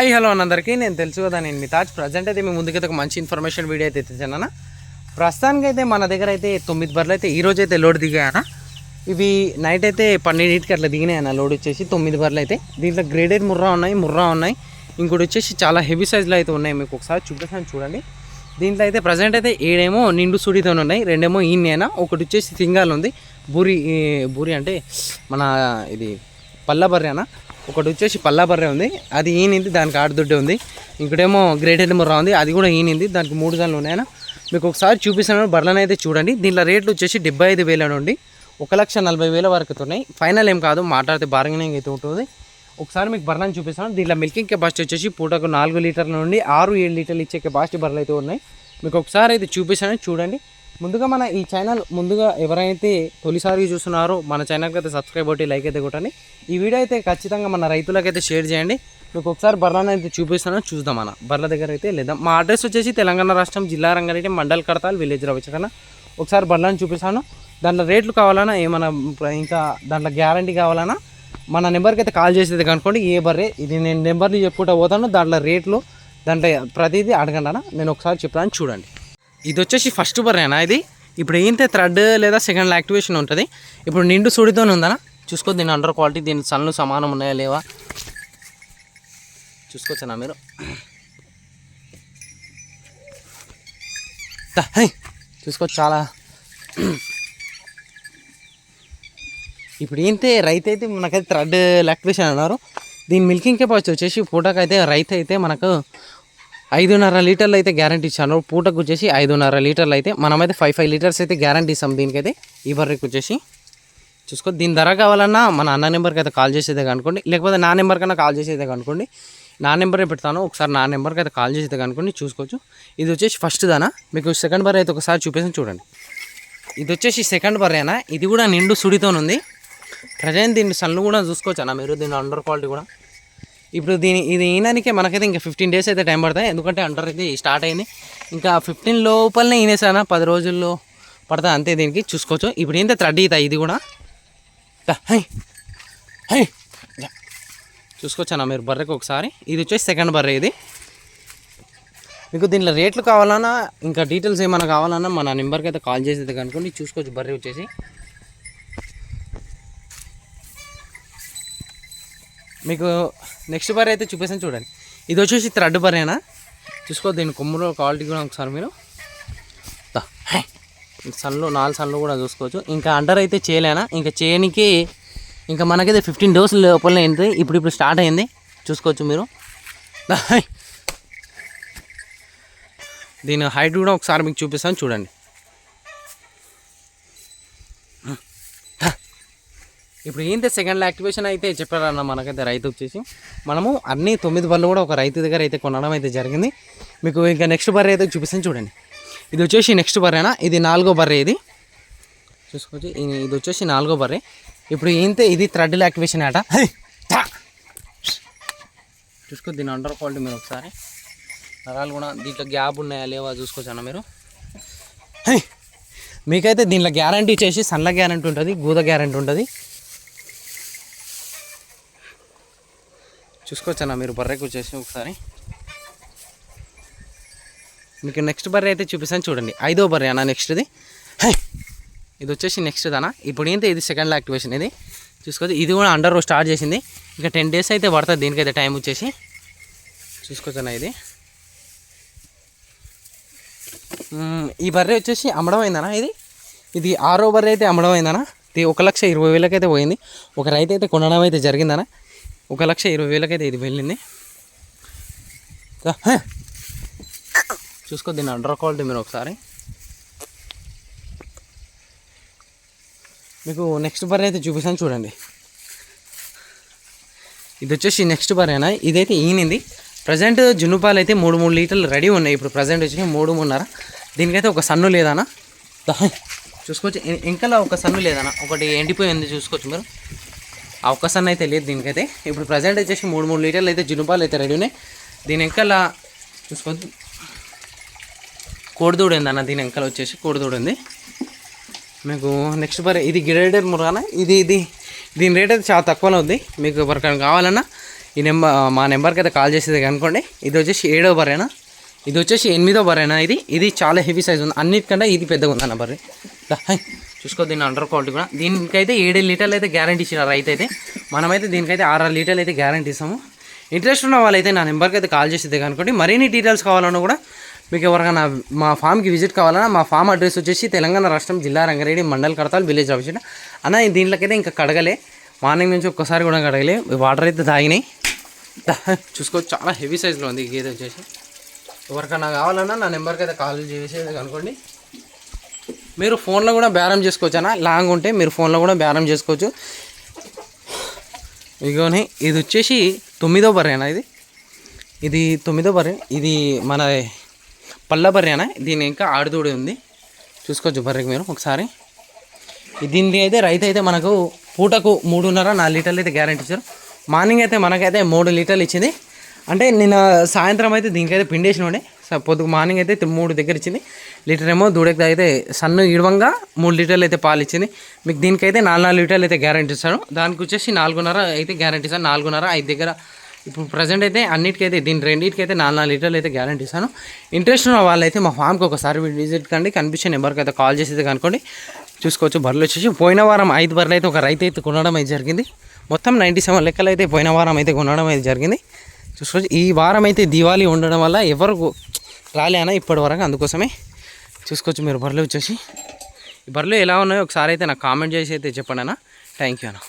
Hi hello అందరికీ నేను తెలుసు కదా నేను మీ తాజ్. ప్రజెంట్ అయితే మీ ముందుకైతే ఒక మంచి ఇన్ఫర్మేషన్ వీడియో అయితే తెచ్చాను ప్రస్తుతానికి అయితే మన దగ్గర అయితే తొమ్మిది బర్రెలు అయితే ఈరోజు అయితే లోడ్ దిగాయన ఇవి నైట్ అయితే పన్నెండింటికి అట్లా దిగినాయన్న లోడ్ వచ్చేసి. తొమ్మిది బర్రెలు అయితే. దీంట్లో గ్రేడెడ్ ముర్రా ఉన్నాయి ముర్రా ఉన్నాయి. ఇంకోటి వచ్చేసి చాలా హెవీ సైజులో అయితే ఉన్నాయి. మీకు ఒకసారి చూపిస్తాను చూడండి. దీంట్లో అయితే ప్రజెంట్ అయితే ఏడేమో నిండు సుడితో ఉన్నాయి రెండేమో ఈయనైనా ఒకటి వచ్చేసి సింగాల్ ఉంది. బూరి బూరి అంటే మన ఇది పల్లబర్రె ఒకటి వచ్చేసి పల్లాబర్రె ఉంది. అది ఈనింది దానికి ఆడదుడ్డే ఉంది. ఇంకోటేమో గ్రేటెడ్ ముర్రా ఉంది. అది కూడా ఈనింది. దానికి మూడు గన్లు ఉన్నాయన్న. మీకు ఒకసారి చూపిస్తాను. బర్రెలను అయితే చూడండి. దీంట్లో రేట్లు వచ్చేసి డెబ్బై ఐదు వేల నుండి ఒక లక్ష నలభై వేల వరకు ఉన్నాయి. ఫైనల్ ఏం కాదు. మాట్లాడితే బార్గెనింగ్ అయితే ఉంటుంది. ఒకసారి మీకు బర్రెలను చూపిస్తాను. దీంట్లో మిల్కింగ్ కెపాసిటీ వచ్చేసి పూటకు నాలుగు లీటర్ల నుండి ఆరు ఏడు లీటర్లు ఇచ్చే కెపాసిటీ బర్రెలు అయితే ఉన్నాయి. మీకు ఒకసారి అయితే చూపిస్తాను. చూడండి. ముందుగా మన ఈ ఛానల్ ముందుగా ఎవరైతే తొలిసారి చూస్తున్నారో మన ఛానల్కి అయితే సబ్స్క్రైబ్ కొట్టి లైక్ అయితే కొట్టండి. ఈ వీడియో అయితే ఖచ్చితంగా మన రైతులకైతే షేర్ చేయండి. మీకు ఒకసారి బర్రెలను అయితే చూపిస్తాను చూద్దాం అన్న. బర్రెల దగ్గర అయితే లేదా మా అడ్రస్ వచ్చేసి తెలంగాణ రాష్ట్రం జిల్లా రంగారెడ్డి మండల్ కడతాల్ విలేజ్ రవిచకన ఒకసారి బర్రెలను చూపిస్తాను. దాంట్లో రేట్లు కావాలన్నా ఏమైనా ఇంకా దాంట్లో గ్యారంటీ కావాలన్నా మన నెంబర్కి అయితే కాల్ చేసేది కనుకోండి ఏ బర్రే ఇది నేను నెంబర్ని చెప్పుకుంటా పోతాను. దాంట్లో రేట్లు దాంట్లో ప్రతిదీ అడగండి నేను ఒకసారి చెప్తాను చూడండి. ఇది వచ్చేసి ఫస్ట్ బర్రేనా ఇది? ఇప్పుడు ఏంటే థ్రెడ్ లేదా సెకండ్ యాక్టివేషన్ ఉంటుంది? ఇప్పుడు నిండు సుడితోనే ఉందనా చూసుకో దీని అండర్ క్వాలిటీ దీని సన్లు సమానం ఉన్నాయా లేవా? చూసుకోవచ్చనా మీరు? చూసుకో హై. చాలా. ఇప్పుడు ఏంటి రైతు అయితే మనకైతే థ్రెడ్ యాక్టివేషన్ అన్నారు. దీని మిల్కింగ్ కెపాసిటీ వచ్చేసి ఫోటోకి అయితే రైతు అయితే మనకు ఐదున్నర లీటర్లు అయితే గ్యారంటీ ఇచ్చాను. పూటకు వచ్చేసి ఐదున్నర లీటర్లు అయితే మనమైతే ఫైవ్ ఫైవ్ లీటర్స్ అయితే గ్యారంటీ ఇస్తాం దీనికైతే. ఈ బర్రెకి వచ్చేసి చూసుకో దీని ధర కావాలన్నా మన అన్న నెంబర్కి అయితే కాల్ చేసేదే కనుకోండి లేకపోతే నా నెంబర్ కన్నా కాల్ చేసేదే కనుకోండి నా నెంబరే పెడతాను ఒకసారి నా నెంబర్కి అయితే కాల్ చేసేదే కనుకోండి చూసుకోవచ్చు. ఇది వచ్చేసి ఫస్ట్ దానా? మీకు సెకండ్ బర్రె అయితే ఒకసారి చూపేసి చూడండి. ఇది వచ్చేసి సెకండ్ బర్రేనా? ఇది కూడా నిండు సుడితోనుంది. ప్రజెంట్ దీని సన్ను కూడా చూసుకోవచ్చు? అన్న మీరు దీని అండర్ క్వాలిటీ కూడా. ఇప్పుడు దీని ఇది ఈయనకే మనకైతే ఇంకా ఫిఫ్టీన్ డేస్ అయితే టైం పడతాయి. ఎందుకంటే అండర్ అయితే స్టార్ట్ అయింది. ఇంకా ఫిఫ్టీన్ లోపలనే ఈనేసానా పది రోజుల్లో పడతా అంతే దీనికి. చూసుకోవచ్చు. ఇప్పుడు ఏంటో థ్రెడ్ అవుతాయి ఇది కూడా. Hi hi. జా. మీరు బర్రెకి ఒకసారి? ఇది వచ్చేసి సెకండ్ బర్రె ఇది. మీకు దీంట్లో రేట్లు కావాలన్నా ఇంకా డీటెయిల్స్ ఏమైనా కావాలన్నా మన నెంబర్కి అయితే కాల్ చేసేది కనుకోండి చూసుకోవచ్చు బర్రె వచ్చేసి. మీకు నెక్స్ట్ బర్రె అయితే చూపిస్తాను చూడండి. ఇది వచ్చేసి థ్రెడ్ బర్రేనా చూసుకో దీని కొమ్ములో క్వాలిటీ కూడా ఒకసారి మీరు. సన్లు నాలుగు సన్లు కూడా చూసుకోవచ్చు. ఇంకా అండర్ అయితే చేయలేనా? ఇంకా చేయనికి ఇంకా మనకైతే ఫిఫ్టీన్ డోస్ లోపలనే అయింది ఇప్పుడు ఇప్పుడు స్టార్ట్ అయింది. చూసుకోవచ్చు మీరు. దీని హైట్ కూడా ఒకసారి మీకు చూపిస్తాను చూడండి. ఇప్పుడు ఏంటి సెకండ్ యాక్టివేషన్ అయితే చెప్పారన్న మనకైతే రైతు వచ్చేసి? మనము అన్ని తొమ్మిది బర్రెలు కూడా ఒక రైతు దగ్గర అయితే కొనడం అయితే జరిగింది. మీకు ఇంకా నెక్స్ట్ బర్రె అయితే చూపిస్తాను చూడండి. ఇది వచ్చేసి నెక్స్ట్ బర్రేనా? ఇది నాలుగో బర్రె ఇది. చూసుకోవచ్చు. ఇది- వచ్చేసి నాలుగో బర్రె. ఇప్పుడు ఏంతే ఇది థ్రెడ్ యాక్టివేషన్ ఆట చూసుకో దీని అండర్ క్వాలిటీ మీరు ఒకసారి. నరాలు కూడా దీంట్లో గ్యాప్ ఉన్నాయా లేవా చూసుకోవచ్చు అన్న మీరు. మీకైతే దీంట్లో గ్యారంటీ వచ్చేసి సన్ల గ్యారంటీ ఉంటుంది గూద గ్యారంటీ ఉంటుంది. చూసుకోవచ్చన్నా మీరు బర్రెకి వచ్చేసి ఒకసారి. మీకు నెక్స్ట్ బర్రె అయితే చూపిస్తాను చూడండి. ఐదో బర్రె అన్న నెక్స్ట్ది ఇది. వచ్చేసి నెక్స్ట్ అన్న ఇప్పుడు ఏంటి ఇది సెకండ్ యాక్టివేషన్ ఇది చూసుకోవచ్చు. ఇది కూడా అండర్ స్టార్ట్ చేసింది. ఇంకా టెన్ డేస్ అయితే పడుతుంది దీనికైతే టైం వచ్చేసి. చూసుకోవచ్చన్నా ఇది. ఈ బర్రె వచ్చేసి అమ్మడం అయిందనా ఇది? ఇది ఆరో బర్రె అయితే అమ్మడం అయిందనా ఇది ఒక లక్ష ఇరవై వేలకైతే పోయింది. ఒక రైతు అయితే కొనడం అయితే జరిగిందనా? ఒక లక్ష ఇరవై వేలకైతే ఇది వెళ్ళింది. చూసుకో దీన్ని అండర్ క్వాలిటీ మీరు ఒకసారి. మీకు నెక్స్ట్ బర్రె అయితే చూపిస్తాను చూడండి. ఇది వచ్చేసి నెక్స్ట్ బర్రేనా ఇదైతే ఈనింది ప్రజెంట్ జున్నుపాలు అయితే మూడు మూడు లీటర్లు రెడీ ఉన్నాయి. ఇప్పుడు ప్రజెంట్ వచ్చి మూడు మూడున్నర. దీనికైతే ఒక సన్ను లేదానా? చూసుకోవచ్చు. ఇంకా ఇంకలా ఒక సన్ను లేదన్నా ఒకటి ఎండిపోయింది చూసుకోవచ్చు మీరు. ఆ అయితే లేదు దీనికైతే. ఇప్పుడు ప్రజెంట్ వచ్చేసి మూడు మూడు లీటర్లు అయితే జునుపాలు అయితే రెడీ ఉన్నాయి. దీని వెనకాల చూసుకోవచ్చు కోడిదూడు అన్న దీని వెనకాల వచ్చేసి కోడిదూడు ఉంది మీకు నెక్స్ట్ బర్ ఇది గ్రేడెడ్ మురగాన ఇది ఇది దీని రేట్ అయితే చాలా తక్కువలో ఉంది. మీకు ఎవరికైనా కావాలన్నా ఈ నెంబర్ మా నెంబర్కి అయితే కాల్ చేసేది కనుకోండి ఇది వచ్చేసి ఏడో బరేనా ఇది వచ్చేసి ఎనిమిదో బరేనా ఇది? ఇది చాలా హెవీ సైజ్ ఉంది. అన్నిటికంటే ఇది పెద్దగా ఉంది అన్న బర్రె చూసుకో దీని అండర్ క్వాలిటీ కూడా. దీనికైతే ఏడు లీటర్లు అయితే గ్యారంటీ ఇచ్చినారు రైతు అయితే. మనమైతే దీనికైతే ఆరు లీటర్లు అయితే గ్యారంటీ ఇస్తాము. ఇంట్రెస్ట్ ఉన్న వాళ్ళైతే నా నెంబర్కి అయితే కాల్ చేసేది కనుకోండి మరిన్ని డీటెయిల్స్ కావాలన్నా కూడా మీకు ఎవరికైనా మా ఫామ్కి విజిట్ కావాలన్నా మా ఫామ్ అడ్రస్ వచ్చేసి తెలంగాణ రాష్ట్రం జిల్లా రంగారెడ్డి మండల్ కడతాల్ విలేజ్ ఆఫీస్ అన్న దీంట్లోకైతే ఇంకా కడగలే. మార్నింగ్ నుంచి ఒక్కసారి కూడా కడగలే. వాటర్ అయితే తాగినాయి. చూసుకో చాలా హెవీ సైజులో ఉంది. గేదె వచ్చేసి. ఎవరికైనా కావాలన్నా నా నెంబర్కి అయితే కాల్ చేసేది కనుకోండి మీరు ఫోన్లో కూడా బేరం చేసుకోవచ్చు అన్న లాంగ్ ఉంటే మీరు ఫోన్లో కూడా బేరం చేసుకోవచ్చు. ఇగోని ఇది వచ్చేసి తొమ్మిదో బర్రేనా ఇది? ఇది తొమ్మిదో బర్రె ఇది మన పళ్ళ బర్రేనా? దీని ఇంకా ఆడుదూడి ఉంది. చూసుకోవచ్చు బర్రెకి మీరు ఒకసారి. దీనికి అయితే రైతు అయితే మనకు పూటకు మూడున్నర నాలుగు లీటర్లు అయితే గ్యారెంటీ ఇచ్చారు. మార్నింగ్ అయితే మనకైతే మూడు లీటర్లు ఇచ్చింది. అంటే నిన్న సాయంత్రం అయితే దీనికైతే పిండేసిన ఉండే పొద్దు మార్నింగ్ అయితే మూడు దగ్గర ఇచ్చింది. లీటర్ ఏమో దూడకి అయితే సన్ను ఇడవంగా మూడు లీటర్లు అయితే పాలు ఇచ్చింది. మీకు దీనికైతే నాలుగు నాలుగు లీటర్లు అయితే గ్యారెంటీ ఇస్తాను. దానికి వచ్చేసి నాలుగున్నర అయితే గ్యారెంటీ ఇస్తాను. నాలుగున్నర ఐదు దగ్గర. ఇప్పుడు ప్రజెంట్ అయితే అన్నిటికైతే దీని రెండింటికైతే నాలుగు నాలుగు లీటర్లు అయితే గ్యారంటీ ఇస్తాను. ఇంట్రెస్ట్ ఉన్న వాళ్ళైతే మా ఫామ్కి ఒకసారి విజిట్ కండి. కనిపించే నెంబర్కి అయితే కాల్ చేసేది కనుకోండి చూసుకోవచ్చు బర్రెలు వచ్చేసి. పోయిన వారం ఐదు బర్రెలు అయితే ఒక రైతు అయితే కొనడం అయితే జరిగింది. మొత్తం నైంటీ సెవెన్ లెక్కలు అయితే పోయిన వారం అయితే కొనడం అయితే జరిగింది. చూసుకోవచ్చు. ఈ వారం అయితే దివాళీ ఉండడం వల్ల ఎవరు రాలే అన్న ఇప్పటి వరకు అందుకోసమే చూసుకోవచ్చు మీరు బర్రెలు వచ్చేసి. ఈ బర్రెలు ఎలా ఉన్నాయో ఒకసారి అయితే నాకు కామెంట్ చేసి అయితే చెప్పండి అన్న. థ్యాంక్ యూ అన్న.